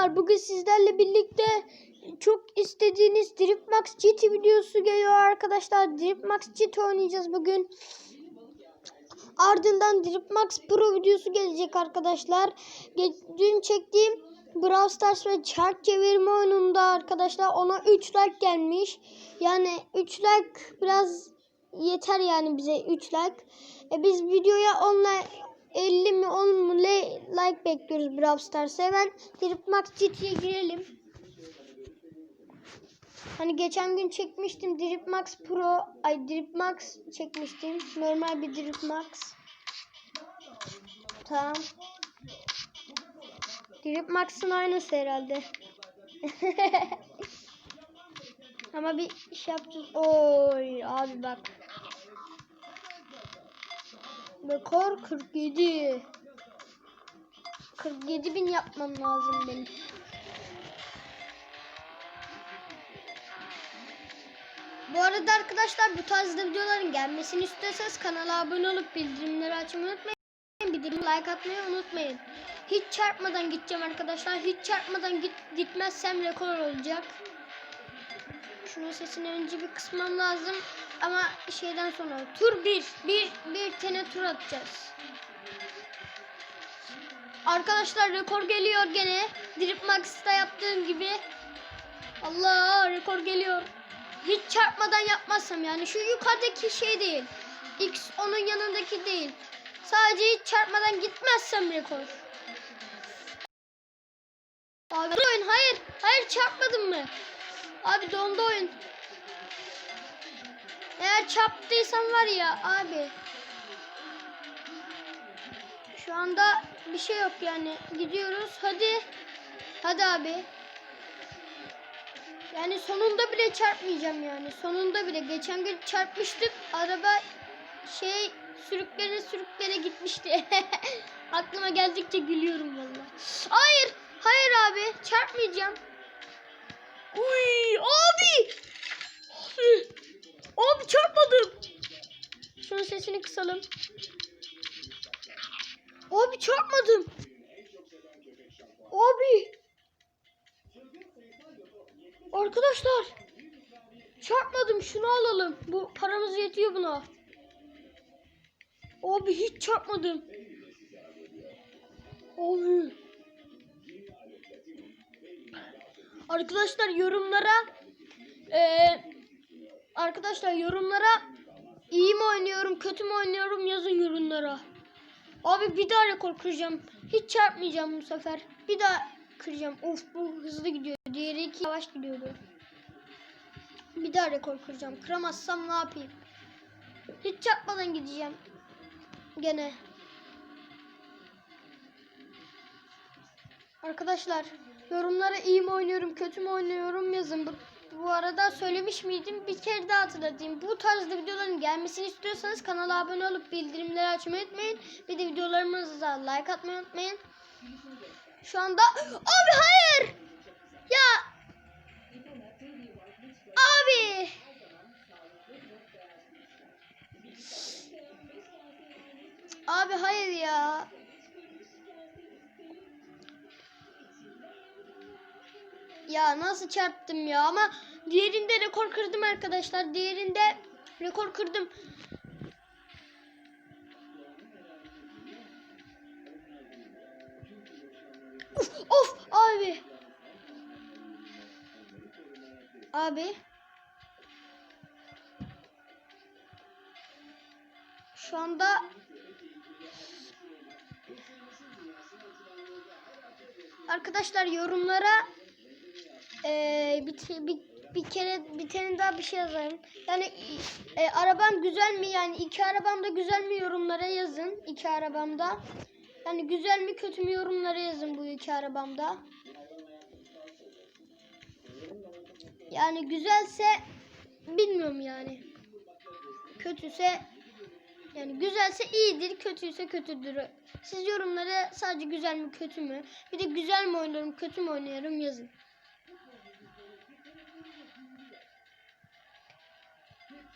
Arkadaşlar bugün sizlerle birlikte çok istediğiniz Drip Max GT videosu geliyor arkadaşlar. Drip Max GT oynayacağız bugün. Ardından Drip Max Pro videosu gelecek arkadaşlar. Dün çektiğim Brawl Stars ve çark çevirme oyununda arkadaşlar ona 3 like gelmiş. Yani 3 like biraz yeter yani bize 3 like. E biz videoya 10 like 50 mi 10 mu like bekliyoruz Brawl Stars'a. Hemen Drip Max GT'ye girelim. Hani geçen gün çekmiştim Drip Max Pro, ay Drip Max çekmiştim. Normal bir Drip Max. Tamam. Drip Max'ın aynısı herhalde. Ama bir şey yapacağız. Oy abi bak. Rekor 47. 47 bin yapmam lazım benim. Bu arada arkadaşlar bu tarzda videoların gelmesini istiyorsanız kanala abone olup bildirimleri açmayı unutmayın. Bildirim like atmayı unutmayın. Hiç çarpmadan gideceğim arkadaşlar. Hiç çarpmadan git, gitmezsem rekor olacak. Şunun sesini önce bir kısmam lazım. Ama şeyden sonra tur 1. Bir, bir tane tur atacağız. Arkadaşlar rekor geliyor gene. Drip Max'ta yaptığım gibi. Allah rekor geliyor. Hiç çarpmadan yapmazsam yani şu yukarıdaki şey değil. X onun yanındaki değil. Sadece hiç çarpmadan gitmezsem rekor. Abi oyun hayır. Hayır çarpmadın mı? Abi dondu oyun. Eğer çarptıysam var ya abi. Şu anda bir şey yok yani. Gidiyoruz. Hadi. Hadi abi. Yani sonunda bile çarpmayacağım yani. Sonunda bile. Geçen gün çarpmıştık. Araba şey sürüklere sürüklere gitmişti. Aklıma geldikçe gülüyorum vallahi. Hayır. Hayır abi. Çarpmayacağım. Uy abi. Abi. Abi çarpmadım. Şunun sesini kısalım. Abi çarpmadım. Abi. Arkadaşlar. Çarpmadım. Şunu alalım. Bu paramız yetiyor buna. Abi hiç çarpmadım. Abi. Arkadaşlar yorumlara eee arkadaşlar yorumlara iyi mi oynuyorum, kötü mü oynuyorum yazın yorumlara. Abi bir daha rekor kıracağım. Hiç çarpmayacağım bu sefer. Bir daha kıracağım. Of bu hızlı gidiyor. Diğeri iki yavaş gidiyordu. Bir daha rekor kıracağım. Kıramazsam ne yapayım? Hiç çarpmadan gideceğim. Gene. Arkadaşlar yorumlara iyi mi oynuyorum kötü mü oynuyorum yazın. Bu, arada söylemiş miydim? Bir kere daha hatırlatayım. Bu tarzda videoların gelmesini istiyorsanız kanala abone olup bildirimleri açmayı unutmayın. Bir de videolarımıza like atmayı unutmayın. Şu anda abi hayır. Ya abi Abi hayır ya. Ya nasıl çarptım ya ama diğerinde rekor kırdım arkadaşlar. Diğerinde rekor kırdım. Of of abi. Abi. Şu anda Arkadaşlar yorumlara eee bir, bir, bir kere bir tane daha bir şey yazayım. Yani e, arabam güzel mi? Yani iki arabam da güzel mi yorumlara yazın. iki arabamda. Yani güzel mi kötü mü yorumlara yazın bu iki arabamda. Yani güzelse bilmiyorum yani. Kötüse yani güzelse iyidir, kötüyse kötüdür. Siz yorumlara sadece güzel mi kötü mü? Bir de güzel mi oynuyorum, kötü mü oynuyorum yazın.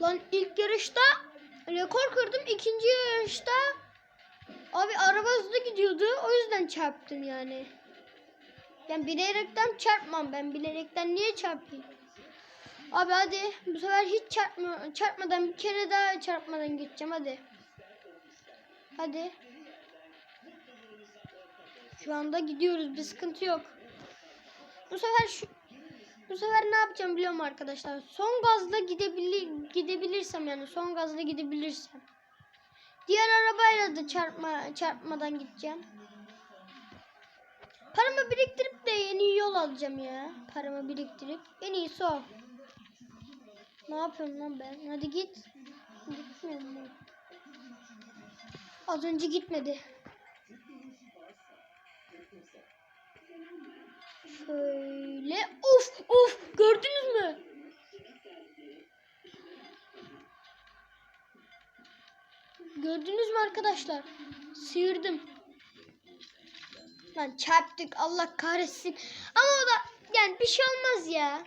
Lan ilk yarışta rekor kırdım. ikinci yarışta abi araba hızlı gidiyordu. O yüzden çarptım yani. Ben bilerekten çarpmam. Ben bilerekten niye çarpayım? Abi hadi bu sefer hiç çarpma, çarpmadan bir kere daha çarpmadan gideceğim hadi. Hadi. Şu anda gidiyoruz bir sıkıntı yok. Bu sefer şu bu sefer ne yapacağım biliyor musun arkadaşlar? Son gazla gidebilir gidebilirsem yani son gazla gidebilirsem. Diğer arabayla da çarpma çarpmadan gideceğim. Paramı biriktirip de yeni yol alacağım ya. Paramı biriktirip en iyisi o. Ne yapıyorum lan ben? Hadi git. Gitmiyorum ben. Az önce gitmedi. Şöyle. Of of gördünüz mü? Gördünüz mü arkadaşlar? Sıyırdım. Lan çarptık Allah kahretsin. Ama o da yani bir şey olmaz ya.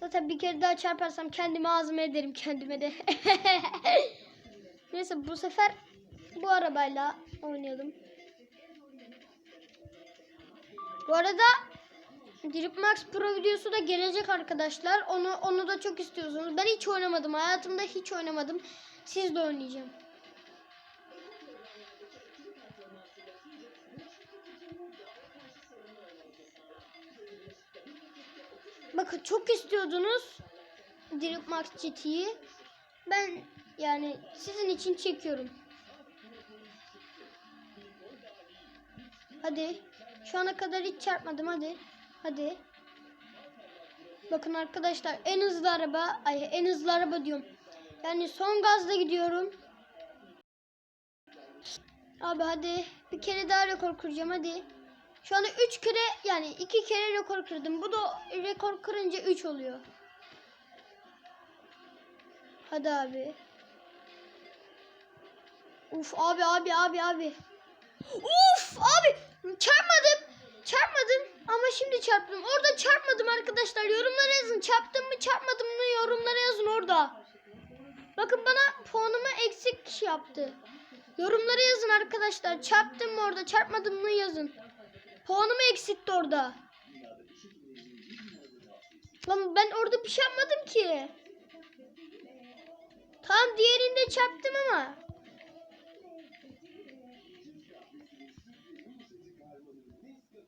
Zaten bir kere daha çarparsam kendimi ağzıma ederim kendime de. Neyse bu sefer bu arabayla oynayalım. Bu arada Drip Max Pro videosu da gelecek arkadaşlar. Onu onu da çok istiyorsunuz. Ben hiç oynamadım. Hayatımda hiç oynamadım. Siz de oynayacağım. Bakın çok istiyordunuz Drip Max GT'yi. Ben yani sizin için çekiyorum. Hadi. Şu ana kadar hiç çarpmadım hadi. Hadi. Bakın arkadaşlar en hızlı araba, ay en hızlı araba diyorum. Yani son gazla gidiyorum. Abi hadi bir kere daha rekor kıracağım hadi. Şu anda 3 kere yani 2 kere rekor kırdım. Bu da rekor kırınca 3 oluyor. Hadi abi. Uf abi abi abi abi. Uf abi çarpmadım. Çarpmadım ama şimdi çarptım. Orada çarpmadım arkadaşlar. Yorumlara yazın. Çarptım mı çarpmadım mı yorumlara yazın orada. Bakın bana puanımı eksik yaptı. Yorumlara yazın arkadaşlar. Çarptım mı orada çarpmadım mı yazın. Puanımı eksitti orada. Lan ben orada bir şey yapmadım ki. Tamam diğerinde çarptım ama.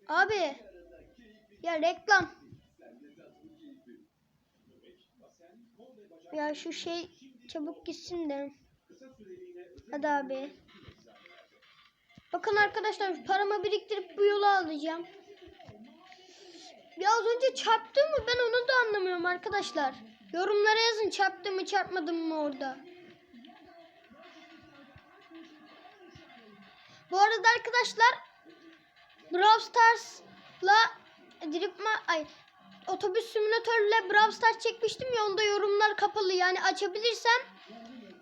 Abi. Ya reklam. Ya şu şey çabuk gitsin de. Hadi abi. Bakın arkadaşlar paramı biriktirip bu yolu alacağım. Ya az önce çarptı mı ben onu da anlamıyorum arkadaşlar. Yorumlara yazın çarptı mı çarpmadım mı orada. Bu arada arkadaşlar Brawl Stars'la Dripma ay otobüs simülatörle Brawl Stars çekmiştim ya onda yorumlar kapalı yani açabilirsem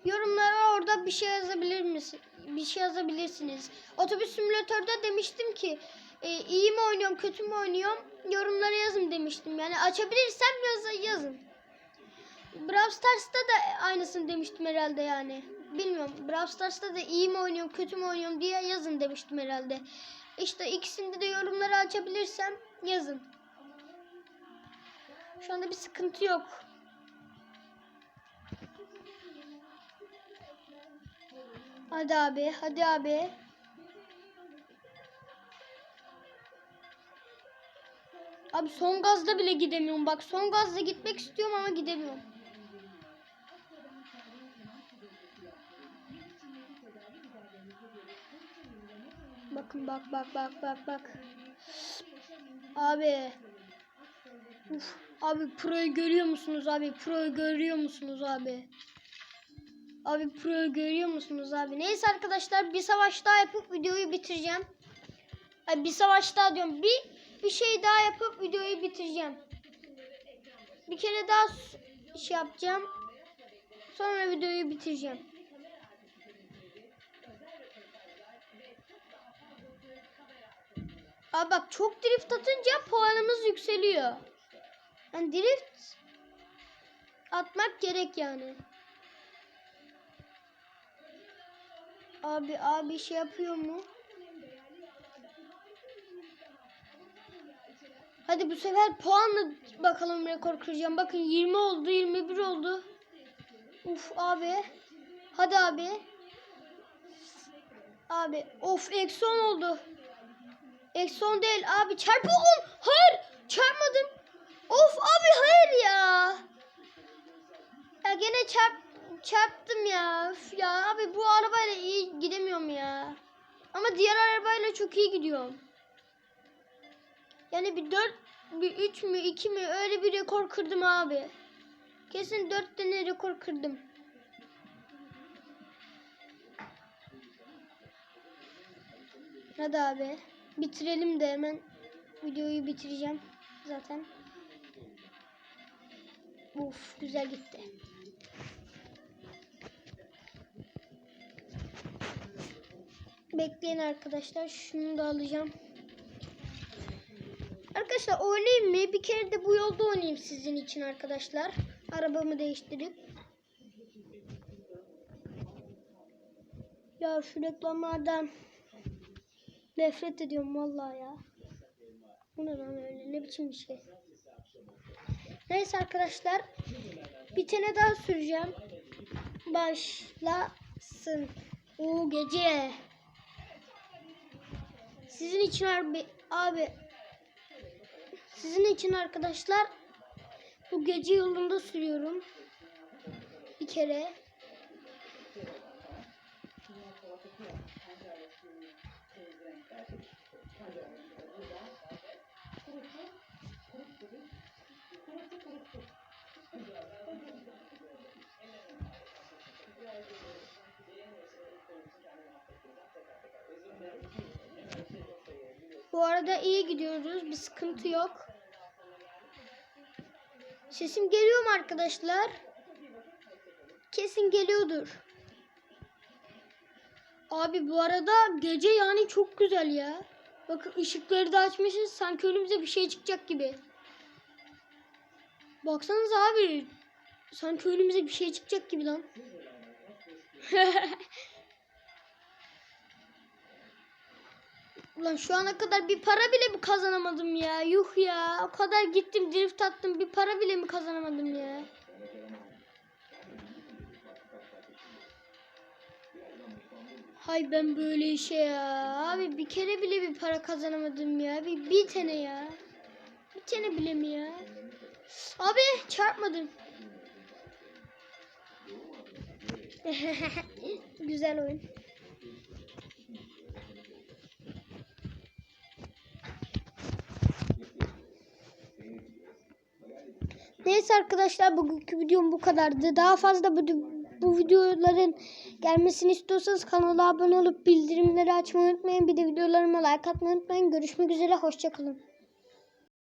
yorumlara orada bir şey yazabilir misin? Bir şey yazabilirsiniz. Otobüs simülatörde demiştim ki e, iyi mi oynuyorum kötü mü oynuyorum yorumlara yazın demiştim. Yani açabilirsem yaz, yazın. Brawl Stars'ta da aynısını demiştim herhalde yani. Bilmiyorum. Brawl Stars'ta da iyi mi oynuyorum kötü mü oynuyorum diye yazın demiştim herhalde. İşte ikisinde de yorumları açabilirsem yazın. Şu anda bir sıkıntı yok. Hadi abi, hadi abi. Abi son gazda bile gidemiyorum. Bak son gazda gitmek istiyorum ama gidemiyorum. Bakın bak bak bak bak bak. Abi. Uf, abi pro'yu görüyor musunuz abi? Pro'yu görüyor musunuz abi? Abi pro'yu görüyor musunuz abi? Neyse arkadaşlar bir savaş daha yapıp videoyu bitireceğim. Ay bir savaş daha diyorum. Bir bir şey daha yapıp videoyu bitireceğim. Bir kere daha şey yapacağım. Sonra videoyu bitireceğim. Abi bak çok drift atınca puanımız yükseliyor. Yani drift atmak gerek yani. Abi abi şey yapıyor mu? Hadi bu sefer puanla bakalım rekor kıracağım. Bakın 20 oldu, 21 oldu. Uf abi. Hadi abi. Abi of eksi 10 oldu. Eksi 10 değil abi çarpı 10. Hayır çarpmadım. Of abi hayır ya. Ya gene çarp çarptım ya. Üf ya abi bu arabayla iyi gidemiyorum ya. Ama diğer arabayla çok iyi gidiyorum. Yani bir 4 bir 3 mü 2 mi öyle bir rekor kırdım abi. Kesin 4 tane rekor kırdım. Hadi abi. Bitirelim de hemen videoyu bitireceğim zaten. Uf güzel gitti. Bekleyin arkadaşlar. Şunu da alacağım. Arkadaşlar oynayayım mı? Bir kere de bu yolda oynayayım sizin için arkadaşlar. Arabamı değiştirip. Ya şu reklamlardan nefret ediyorum vallahi ya. Bu ne lan öyle? Ne biçim bir şey? Neyse arkadaşlar. Bir tane daha süreceğim. Başlasın. O gece. Sizin için abi, abi sizin için arkadaşlar bu gece yolunda sürüyorum. Bir kere. Bu arada iyi gidiyoruz. Bir sıkıntı yok. Sesim geliyor mu arkadaşlar? Kesin geliyordur. Abi bu arada gece yani çok güzel ya. Bakın ışıkları da açmışız. Sanki önümüze bir şey çıkacak gibi. Baksanıza abi. Sanki önümüze bir şey çıkacak gibi lan. Ulan şu ana kadar bir para bile mi kazanamadım ya? Yuh ya. O kadar gittim drift attım bir para bile mi kazanamadım ya? Hay ben böyle işe ya. Abi bir kere bile bir para kazanamadım ya. Bir, bir tane ya. Bir tane bile mi ya? Abi çarpmadım. Güzel oyun. Neyse arkadaşlar bugünkü videom bu kadardı. Daha fazla bu, bu videoların gelmesini istiyorsanız kanala abone olup bildirimleri açmayı unutmayın. Bir de videolarıma like atmayı unutmayın. Görüşmek üzere. Hoşçakalın.